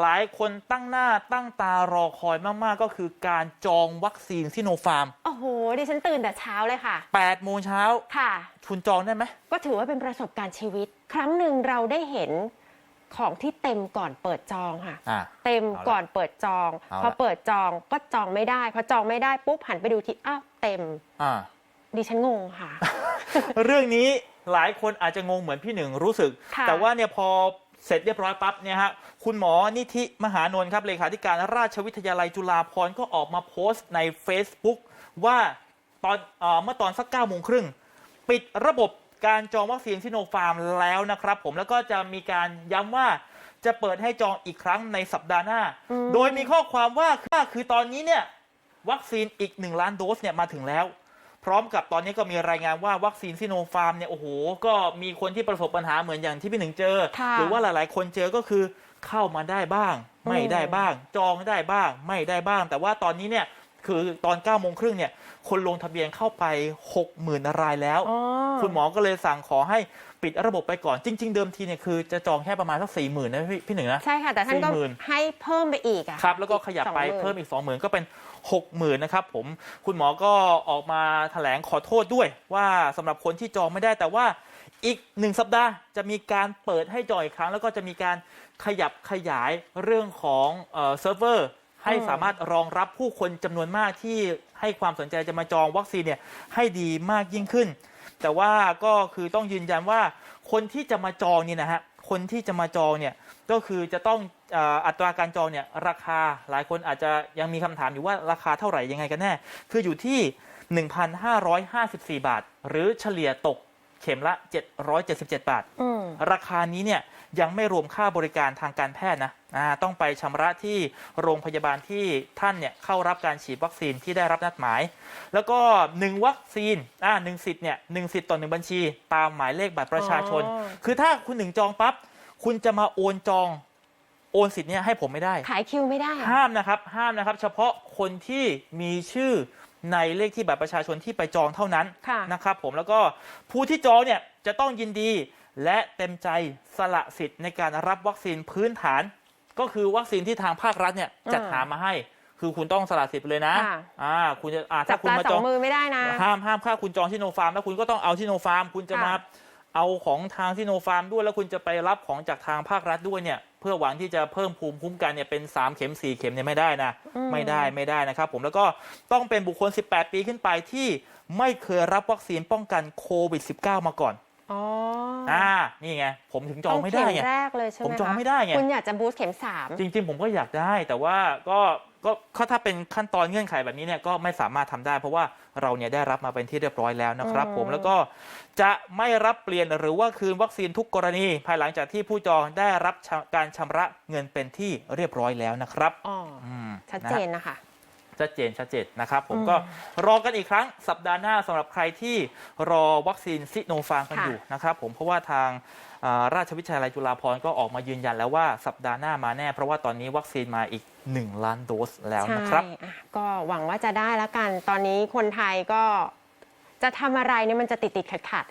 หลายคนตั้งหน้าตั้งตารอคอยมาก ๆ ก็คือการจองวัคซีนซิโนฟาร์ม โอ้โห ดิฉันตื่นแต่เช้าเลยค่ะ 8 โมงเช้า ค่ะ คุณจองได้ไหม ก็ถือว่าเป็นประสบการณ์ชีวิต ครั้งหนึ่งเราได้เห็นของที่เต็มก่อนเปิดจองค่ะ อ่าเต็มเอาละก่อนเปิดจอง เอาละ พอเปิดจองก็จองไม่ได้ พอจองไม่ได้ปุ๊บหันไปดูที่อ้าวเต็ม อ่า ดิฉันงงค่ะ เรื่องนี้หลายคนอาจจะงงเหมือนพี่หนึ่งรู้สึก ค่ะแต่ว่าเนี่ยพอเสร็จเรียบร้อยปั๊บเนี่ยฮะ คุณหมอนิธิมหานนท์ครับเลขาธิการราชวิทยาลัยจุฬาภรณ์ก็ออกมาโพสต์ใน Facebook ว่าตอนเออเมื่อตอนสัก9ก้าโมงครึ่งปิดระบบการจองวัคซีนซิโนฟาร์มแล้วนะครับ ผมแล้วก็จะมีการย้ำว่าจะเปิดให้จองอีกครั้งในสัปดาห์หน้าอืมโดยมีข้อความว่าคือตอนนี้เนี่ยวัคซีนอีก 1 ล้านโดสเนี่ยมาถึงแล้ว พร้อมกับตอนนี้ก็มีรายงานว่าวัคซีนซิโนฟาร์มเนี่ยโอ้โหก็มีคนที่ประสบปัญหาเหมือนอย่างที่พี่หนึ่งเจอค่ะหรือว่าหลาย ๆ คนเจอก็คือเข้ามาได้บ้าง ไม่อืมได้บ้าง จองได้บ้าง ไม่ได้บ้าง แต่ว่าตอนนี้เนี่ย คือตอน9ก้าโมงครึ่งเนี่ยคนลงทะเบียนเข้าไป 60,000 รายแล้ว อ๋อ คุณหมอก็เลยสั่งขอให้ปิดระบบไปก่อนจริง ๆ เดิมทีเนี่ยคือจะจองแค่ประมาณสักสี่หมื่นนะพี่พี่หนึ่งนะ ใช่ค่ะ แต่ท่านก็สี่หมื่นให้เพิ่มไปอีกอะครับ แล้วก็ขยับไป20,000 เพิ่มอีก 20,000 ก็เป็น 60,000นะครับผมคุณหมอก็ออกมาแถลงขอโทษด้วย ว่าสำหรับคนที่จองไม่ได้แต่ว่าอีกหนึ่งสัปดาห์จะมีการเปิดให้จองอีกครั้ง แล้วก็จะมีการขยับขยายเรื่องของเอ่อเซิร์ฟเวอร์ ให้อืมสามารถรองรับผู้คนจำนวนมากที่ให้ความสนใจจะมาจองวัคซีนเนี่ยให้ดีมากยิ่งขึ้น แต่ว่าก็คือต้องยืนยันว่าคนที่จะมาจองนี่นะฮะคนที่จะมาจองเนี่ยก็คือจะต้องเอ่ออัตราการจองเนี่ยราคาหลายคนอาจจะยังมีคำถามอยู่ว่าราคาเท่าไหร่ยังไงกันแน่ คืออยู่ที่ 1,554 บาท หรือเฉลี่ยตกเข็มละ 777 บาทอืมราคานี้เนี่ย ยังไม่รวมค่าบริการทางการแพทย์นะอ่าต้องไปชำระที่โรงพยาบาลที่ท่านเนี่ยเข้ารับการฉีดวัคซีนที่ได้รับนัดหมาย แล้วก็ 1 วัคซีนอ่าหนึ่งสิทธิ์เนี่ยหนึ่งสิทธิ์ต่อหนึ่งบัญชี ตามหมายเลขบัตรประชาชนอ๋อคือถ้าคุณหนึ่งจองปั๊บคุณจะมาโอนจองโอนสิทธิ์เนี่ยให้ผมไม่ได้ ขายคิวไม่ได้อะห้ามนะครับ ห้ามนะครับ เฉพาะคนที่มีชื่อในเลขที่บัตรประชาชนที่ไปจองเท่านั้นค่ะนะครับผมแล้วก็ผู้ที่จองเนี่ยจะต้องยินดี และเต็มใจสละสิทธิ์ในการรับวัคซีนพื้นฐาน ก็คือวัคซีนที่ทางภาครัฐเนี่ยจัดหามาให้ คือคุณต้องสละสิทธิ์ไปเลยนะค่ะอ่าคุณจะอ่าจัถ้าบคุปณลามาสจอองงมือไม่ได้นะห้ามห้ามค่าคุณจองที่โนฟาร์มแล้วคุณก็ต้องเอาที่โนฟาร์ม คุณจะมาค่ะเอาของทางที่โนฟาร์มด้วยแล้วคุณจะไปรับของจากทางภาครัฐด้วยเนี่ย เพื่อหวังที่จะเพิ่มภูมิคุ้มกันเนี่ยเป็น 3 เข็ม 4 เข็มเนี่ยไม่ได้นะอืมไม่ได้ไม่ได้นะครับผมแล้วก็ต้องเป็นบุคคล 18 ปีขึ้นไปที่ไม่เคยรับวัคซีนป้องกันโควิด -19 มาก่อน อ๋ออ่านี่ไงผมถึงจองไม่ได้เข็ไงมแรกเลยใช่ไหมผมจองคะไม่ได้ไงคุณอยากจะบูสต์เข็มสามจริง ๆ ผมก็อยากได้แต่ว่าก็ก็ก็ถ้าเป็นขั้นตอนเงื่อนไขแบบนี้เนี่ยก็ไม่สามารถทำได้ เพราะว่าเราเนี่ยได้รับมาเป็นที่เรียบร้อยแล้วนะครับ ผมแล้วก็จะไม่รับเปลี่ยนหรือว่าคืนวัคซีนทุกกรณี ภายหลังจากที่ผู้จองได้รับชำการชำระเงินเป็นที่เรียบร้อยแล้วนะครับอ๋ออืมชัดนะเจฮะนนะคะ ชัดเจนชัดเจนนะครับผมอืมก็รอกันอีกครั้งสัปดาห์หน้าสำหรับใครที่รอวัคซีนซิโนฟาร์มกันค่ะอยู่นะครับผมเพราะว่าทางอ่าราชวิทยาลัยจุฬาภรณ์ก็ออกมายืนยันแล้วว่าสัปดาห์หน้ามาแน่ เพราะว่าตอนนี้วัคซีนมาอีก 1 ล้านโดสแล้วนะครับใช่อะก็หวังว่าจะได้แล้วกัน ตอนนี้คนไทยก็จะทำอะไรเนี่ยมันจะติดติดขัดขัด